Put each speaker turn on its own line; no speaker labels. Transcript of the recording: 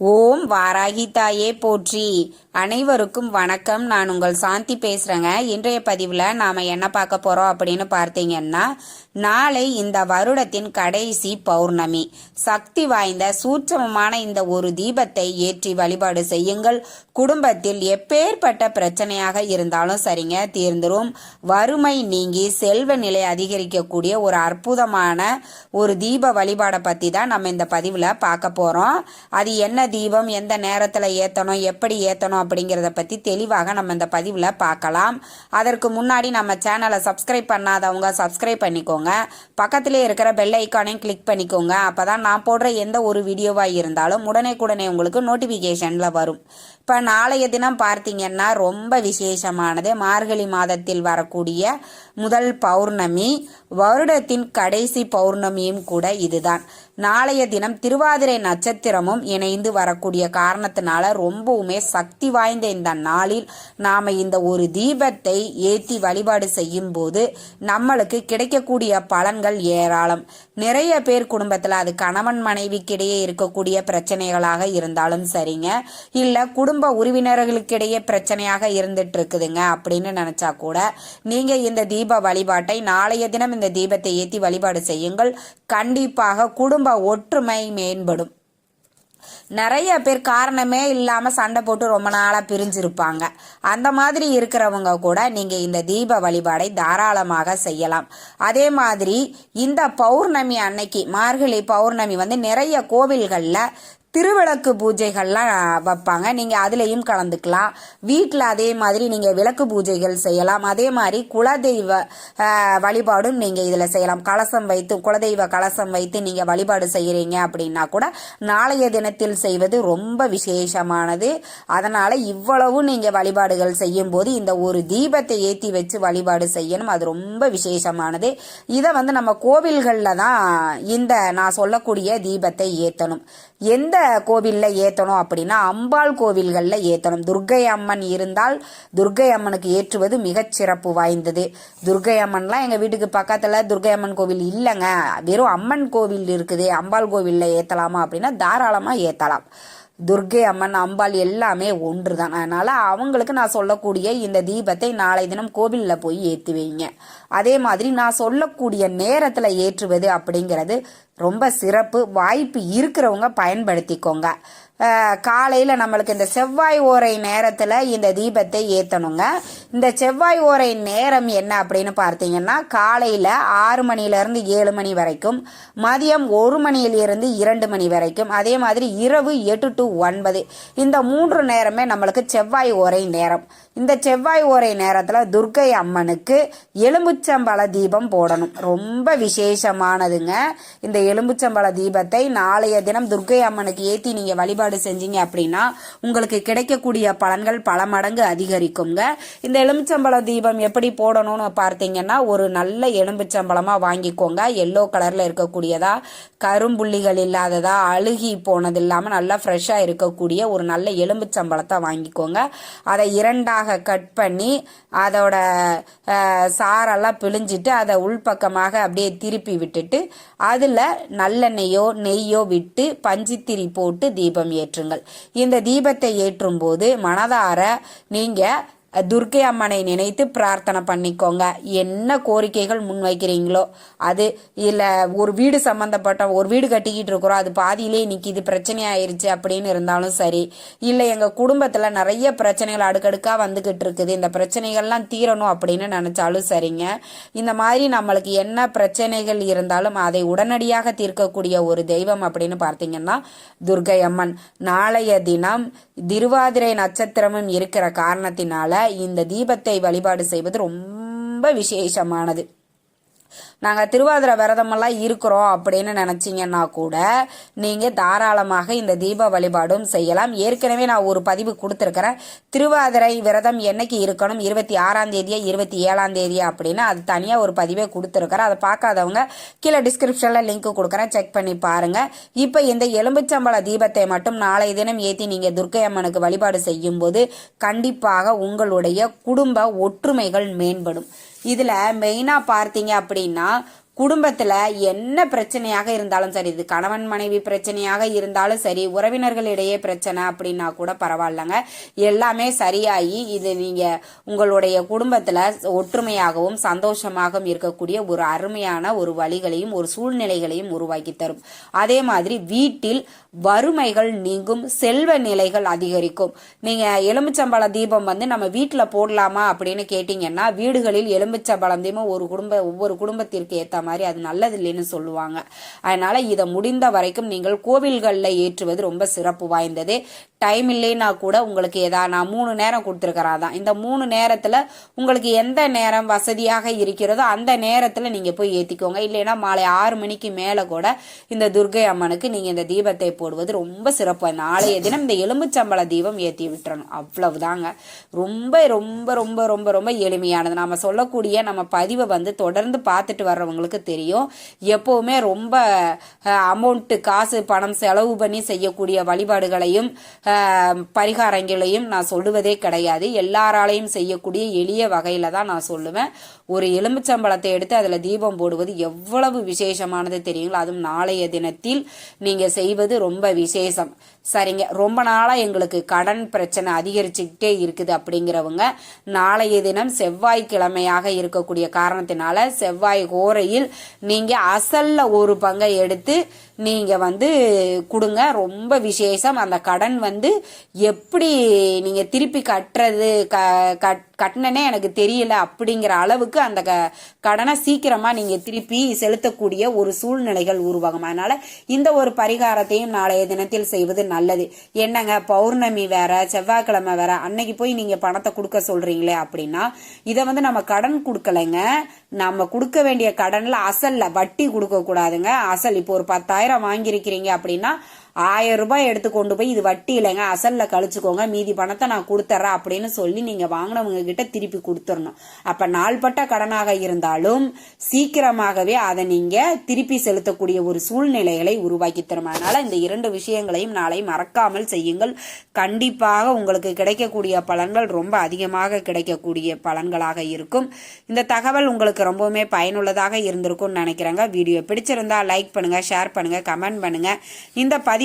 ஓம் வாராகி தாயே போற்றி. அனைவருக்கும் வணக்கம். நான் உங்கள் சாந்தி பேசுகிறேங்க இன்றைய பதிவில் நாம் என்ன பார்க்க போகிறோம் அப்படின்னு பார்த்தீங்கன்னா நாளை இந்த வருடத்தின் கடைசி பௌர்ணமி. சக்தி வாய்ந்த சூட்சமமான இந்த ஒரு தீபத்தை ஏற்றி வழிபாடு செய்யுங்கள். குடும்பத்தில் எப்பேற்பட்ட பிரச்சனையாக இருந்தாலும் சரிங்க தீர்ந்துரும். வறுமை நீங்கி செல்வ நிலை அதிகரிக்கக்கூடிய ஒரு அற்புதமான ஒரு தீப வழிபாடை பற்றி தான் நம்ம இந்த பதிவில் பார்க்க போகிறோம் அது என்ன தீபம் எந்த நேரத்தில் ஏற்றணும் எப்படி ஏற்றணும் அப்படிங்கிறத பற்றி தெளிவாக நம்ம இந்த பதிவில் பார்க்கலாம். அதற்கு முன்னாடி நம்ம சேனலை சப்ஸ்கிரைப் பண்ணாதவங்க சப்ஸ்கிரைப் பண்ணிக்கோங்க. பக்கத்திலே இருக்கிற பெல் ஐக்கானையும் கிளிக் பண்ணிக்கோங்க. அப்போ தான் நான் போடுற எந்த ஒரு வீடியோவாக இருந்தாலும் உடனே உங்களுக்கு நோட்டிஃபிகேஷனில் வரும். இப்போ நாளைய தினம் பார்த்தீங்கன்னா ரொம்ப விசேஷமானது. மார்கழி மாதத்தில் வரக்கூடிய முதல் பௌர்ணமி. வருடத்தின் கடைசி பௌர்ணமியும் கூட இதுதான். நாளைய தினம் திருவாதிரை நட்சத்திரமும் இணைந்து வரக்கூடிய காரணத்தினால ரொம்பவுமே சக்தி வாய்ந்த இந்த நாளில் நாம் இந்த ஒரு தீபத்தை ஏற்றி வழிபாடு செய்யும் போது நம்மளுக்கு கிடைக்கக்கூடிய பலன்கள் ஏராளம். நிறைய பேர் குடும்பத்தில் அது கணவன் மனைவிக்கிடையே இருக்கக்கூடிய பிரச்சனைகளாக இருந்தாலும் சரிங்க. இல்லை குடும்ப உறவினர்களுக்கிடையே பிரச்சனையாக இருந்துட்டு இருக்குதுங்க அப்படின்னு நினைச்சா கூட நீங்க இந்த தீப வழிபாட்டை நாளைய தினம் இந்த தீபத்தை ஏற்றி வழிபாடு செய்யுங்கள். கண்டிப்பாக குடும்ப ஒற்றுமை மேம்படும். நிறைய பேர் காரணமே இல்லாமல் சண்டை போட்டு ரொம்ப நாளாக பிரிஞ்சிருப்பாங்க. அந்த மாதிரி இருக்கிறவங்க கூட நீங்கள் இந்த தீப வழிபாடை தாராளமாக செய்யலாம். அதே மாதிரி இந்த பௌர்ணமி அன்னைக்கு மார்கழி பௌர்ணமி வந்து நிறைய கோவில்களில் திருவிளக்கு பூஜைகள்லாம் வைப்பாங்க. நீங்கள் அதுலேயும் கலந்துக்கலாம். வீட்டில் அதே மாதிரி நீங்கள் விளக்கு பூஜைகள் செய்யலாம். அதே மாதிரி குலதெய்வ வழிபாடும் நீங்கள் இதில் செய்யலாம். கலசம் வைத்து குலதெய்வ கலசம் வைத்து நீங்கள் வழிபாடு செய்கிறீங்க அப்படின்னா கூட நாளைய தினத்தில் செய்வது ரொம்ப விசேஷமானது. அதனால் இவ்வளவும் நீங்கள் வழிபாடுகள் செய்யும் போது இந்த ஒரு தீபத்தை ஏற்றி வச்சு வழிபாடு செய்யணும். அது ரொம்ப விசேஷமானது. இதை வந்து நம்ம கோவில்களில் தான் இந்த நான் சொல்லக்கூடிய தீபத்தை ஏற்றணும் எந்த கோவிலில் ஏற்றணும் அப்படின்னா அம்பாள் கோவில்களில் ஏற்றணும் துர்கை அம்மன் இருந்தால் துர்கை அம்மனுக்கு ஏற்றுவது மிகச் சிறப்பு வாய்ந்தது. துர்கை அம்மன்லாம் எங்கள் வீட்டுக்கு பக்கத்தில் துர்கை அம்மன் கோவில் இல்லைங்க. வெறும் அம்மன் கோவில் இருக்குது அம்பாள் கோவிலில் ஏற்றலாமா அப்படின்னா தாராளமாக ஏற்றலாம் துர்கை அம்மன் அம்பாள் எல்லாமே ஒன்று தான் அதனால் அவங்களுக்கு நான் சொல்லக்கூடிய இந்த தீபத்தை நாளை தினம் கோவிலில் போய் ஏற்றி வைங்க. அதே மாதிரி நான் சொல்லக்கூடிய நேரத்தில் ஏற்றுவது அப்படிங்கிறது ரொம்ப சிறப்பு. வாய்ப்பு இருக்கிறவங்க பயன்படுத்திக்கோங்க. காலையில் நம்மளுக்கு இந்த செவ்வாய் ஓரை நேரத்தில் இந்த தீபத்தை ஏற்றணுங்க இந்த செவ்வாய் ஓரை நேரம் என்ன அப்படின்னு பார்த்தீங்கன்னா காலையில் ஆறு மணிலேருந்து ஏழு மணி வரைக்கும் மதியம் ஒரு மணியிலிருந்து இரண்டு மணி வரைக்கும் அதே மாதிரி இரவு எட்டு டு ஒன்பது. இந்த மூன்று நேரமே நம்மளுக்கு செவ்வாய் ஓரை நேரம். இந்த செவ்வாய் ஓரை நேரத்தில் துர்க்கை அம்மனுக்கு எலும்புச்சம்பழ தீபம் போடணும். ரொம்ப விசேஷமானதுங்க. இந்த எலும்புச்சம்பழ தீபத்தை நாளைய தினம் துர்க்கை அம்மனுக்கு ஏற்றி நீங்கள் வழிபாடு செஞ்சீங்க அப்படின்னா உங்களுக்கு கிடைக்கக்கூடிய பலன்கள் பல மடங்கு அதிகரிக்குங்க. இந்த எலும்புச்சம்பழ தீபம் எப்படி போடணும்னு பார்த்தீங்கன்னா ஒரு நல்ல எலும்புச்சம்பழமாக வாங்கிக்கோங்க. எல்லோ கலரில் இருக்கக்கூடியதா கரும்புள்ளிகள் இல்லாததா அழுகி போனது இல்லாமல் நல்லா ஃப்ரெஷ்ஷாக இருக்கக்கூடிய ஒரு நல்ல எலும்புச்சம்பழத்தை வாங்கிக்கோங்க. அதை இரண்டாக ரெண்டாக கட் பண்ணி அதோட சாரெல்லாம் பிழிஞ்சிட்டு அதை உள்பக்கமாக அப்படியே திருப்பி விட்டுட்டு அதில் நல்லெண்ணெயோ நெய்யோ விட்டு பஞ்சித்திரி போட்டு தீபம் ஏற்றுங்கள். இந்த தீபத்தை ஏற்றும் போது மனதார நீங்கள் துர்க்கை அம்மனை நினைத்து பிரார்த்தனை பண்ணிக்கோங்க. என்ன கோரிக்கைகள் முன்வைக்கிறீங்களோ அது இல்லை ஒரு வீடு சம்மந்தப்பட்ட ஒரு வீடு கட்டிக்கிட்டு இருக்கிறோம் அது பாதியிலே நிற்கிது பிரச்சனையாயிருச்சு அப்படின்னு இருந்தாலும் சரி இல்லை எங்கள் குடும்பத்தில் நிறைய பிரச்சனைகள் அடுக்கடுக்காக வந்துக்கிட்டு இருக்குது இந்த பிரச்சனைகள்லாம் தீரணும் அப்படின்னு நினச்சாலும் சரிங்க. இந்த மாதிரி நம்மளுக்கு என்ன பிரச்சனைகள் இருந்தாலும் அதை உடனடியாக தீர்க்கக்கூடிய ஒரு தெய்வம் அப்படின்னு பார்த்தீங்கன்னா துர்கை அம்மன். நாளைய தினம் திருவாதிரை நட்சத்திரமும் இருக்கிற காரணத்தினால இந்த தீபத்தை வழிபாடு செய்வது ரொம்ப விசேஷமானது. நாங்கள் திருவாதிரை விரதமெல்லாம் இருக்கிறோம் அப்படின்னு நினச்சிங்கன்னா கூட நீங்கள் தாராளமாக இந்த தீப வழிபாடும் செய்யலாம். ஏற்கனவே நான் ஒரு பதிவு கொடுத்துருக்கிறேன். திருவாதிரை விரதம் என்னைக்கு இருக்கணும்? இருபத்தி ஆறாம் தேதியா இருபத்தி ஏழாம் தேதியா அப்படின்னு அது தனியாக ஒரு பதிவே கொடுத்துருக்குறேன். அதை பார்க்காதவங்க கீழே டிஸ்கிரிப்ஷனில் லிங்க் கொடுக்குறேன். செக் பண்ணி பாருங்கள் இப்போ இந்த எலும்புச்சம்பள தீபத்தை மட்டும் நாளை தினம் ஏற்றி நீங்கள் துர்க்கை அம்மனுக்கு வழிபாடு செய்யும்போது கண்டிப்பாக உங்களுடைய குடும்ப ஒற்றுமைகள் மேம்படும். இதில் மெயினாக பார்த்தீங்க அப்படின்னா குடும்பத்தில் என்ன பிரச்சனையாக இருந்தாலும் சரி இது கணவன் மனைவி பிரச்சனையாக இருந்தாலும் சரி உறவினர்களிடையே பிரச்சனை அப்படின்னா கூட பரவாயில்லைங்க. எல்லாமே சரியாகி இது நீங்கள் உங்களுடைய குடும்பத்தில் ஒற்றுமையாகவும் சந்தோஷமாகவும் இருக்கக்கூடிய ஒரு அருமையான ஒரு வழிகளையும் ஒரு சூழ்நிலைகளையும் உருவாக்கி தரும். அதே மாதிரி வீட்டில் வறுமைகள் நீங்கும் செல்வ நிலைகள் அதிகரிக்கும். நீங்கள் எலுமிச்சம்பழ தீபம் வந்து நம்ம வீட்டில் போடலாமா அப்படின்னு கேட்டிங்கன்னா வீடுகளில் எலுமிச்சம்பழம் தீபம் ஒரு குடும்ப ஒவ்வொரு குடும்பத்திற்கு ஏற்ற மாதிரி அது நல்லது இல்லைன்னு சொல்லுவாங்க. அதனால இதை முடிந்த வரைக்கும் நீங்கள் கோவில்களில் ஏற்றுவது ரொம்ப சிறப்பு வாய்ந்தது. டைம் இல்லைன்னா கூட உங்களுக்கு எதா நான் மூணு நேரம் கொடுத்துருக்கிறேன் தான் இந்த மூணு நேரத்தில் உங்களுக்கு எந்த நேரம் வசதியாக இருக்கிறதோ அந்த நேரத்தில் நீங்கள் போய் ஏற்றிக்கோங்க இல்லைன்னா மாலை ஆறு மணிக்கு மேலே கூட இந்த துர்கை அம்மனுக்கு நீங்கள் இந்த தீபத்தை போடுவது ரொம்ப சிறப்பு. நாளைய தினம் இந்த எலும்புச்சம்பள தீபம் ஏற்றி விட்டுறணும். அவ்வளவுதாங்க. ரொம்ப ரொம்ப ரொம்ப ரொம்ப ரொம்ப எளிமையானது. நம்ம சொல்லக்கூடிய நம்ம பதிவை வந்து தொடர்ந்து பார்த்துட்டு வர்றவங்களுக்கு தெரியும். எப்போவுமே ரொம்ப அமௌண்ட்டு காசு பணம் செலவு பண்ணி செய்யக்கூடிய வழிபாடுகளையும் பரிகாரங்களையும் நான் சொல்லுவதே கிடையாது. எல்லாராலையும் செய்யக்கூடிய எளிய வகையில் தான் நான் சொல்லுவேன். ஒரு எலுமிச்சம்பழத்தை எடுத்து அதில் தீபம் போடுவது எவ்வளவு விசேஷமானது தெரியுங்களா? அதுவும் நாளைய தினத்தில் நீங்கள் செய்வது ரொம்ப விசேஷம். சரிங்க. ரொம்ப நாளாக எங்களுக்கு கடன் பிரச்சனை அதிகரிச்சுக்கிட்டே இருக்குது அப்படிங்கிறவங்க நாளைய தினம் செவ்வாய்க்கிழமையாக இருக்கக்கூடிய காரணத்தினால செவ்வாய் கோரையில் நீங்கள் அசலில் ஒரு பங்கை எடுத்து நீங்கள் வந்து கொடுங்க. ரொம்ப விசேஷம். அந்த கடன் வந்து எப்படி நீங்கள் திருப்பி கட்டுறது க கட் கட்டினனே எனக்கு தெரியல அப்படிங்கிற அளவுக்கு அந்த க கடனை சீக்கிரமாக நீங்கள் திருப்பி செலுத்தக்கூடிய ஒரு சூழ்நிலைகள் உருவாகும். அதனால் இந்த ஒரு பரிகாரத்தையும் நாளைய தினத்தில் செய்வது நல்லது. என்னங்க பௌர்ணமி வேற செவ்வாய்க்கிழமை வேற அன்னைக்கு போய் நீங்கள் பணத்தை கொடுக்க சொல்கிறீங்களே அப்படின்னா இதை வந்து நம்ம கடன் கொடுக்கலைங்க. நம்ம கொடுக்க வேண்டிய கடனில் அசல்ல வட்டி கொடுக்க கூடாதுங்க அசல் இப்போ ஒரு பத்தாயிரம் வாங்கியிருக்கிறீங்க அப்படின்னா ஆயிரம் ரூபாய் எடுத்து கொண்டு போய் இது வட்டி இல்லைங்க அசல்ல கழிச்சுக்கோங்க மீதி பணத்தை நான் கொடுத்துட்றேன் அப்படின்னு சொல்லி நீங்க வாங்கினவங்க கிட்ட திருப்பி கொடுத்துடணும் அப்ப நாள்பட்ட கடனாக இருந்தாலும் சீக்கிரமாகவே அதை நீங்க திருப்பி செலுத்தக்கூடிய ஒரு சூழ்நிலைகளை உருவாக்கி தரும் அதனால இந்த இரண்டு விஷயங்களையும் நாளை மறக்காமல் செய்யுங்கள். கண்டிப்பாக உங்களுக்கு கிடைக்கக்கூடிய பலன்கள் ரொம்ப அதிகமாக கிடைக்கக்கூடிய பலன்களாக இருக்கும். இந்த தகவல் உங்களுக்கு ரொம்பவுமே பயனுள்ளதாக இருந்திருக்கும்னு நினைக்கிறேங்க. வீடியோ பிடிச்சிருந்தா லைக் பண்ணுங்க ஷேர் பண்ணுங்க கமெண்ட் பண்ணுங்க. இந்த பதிவு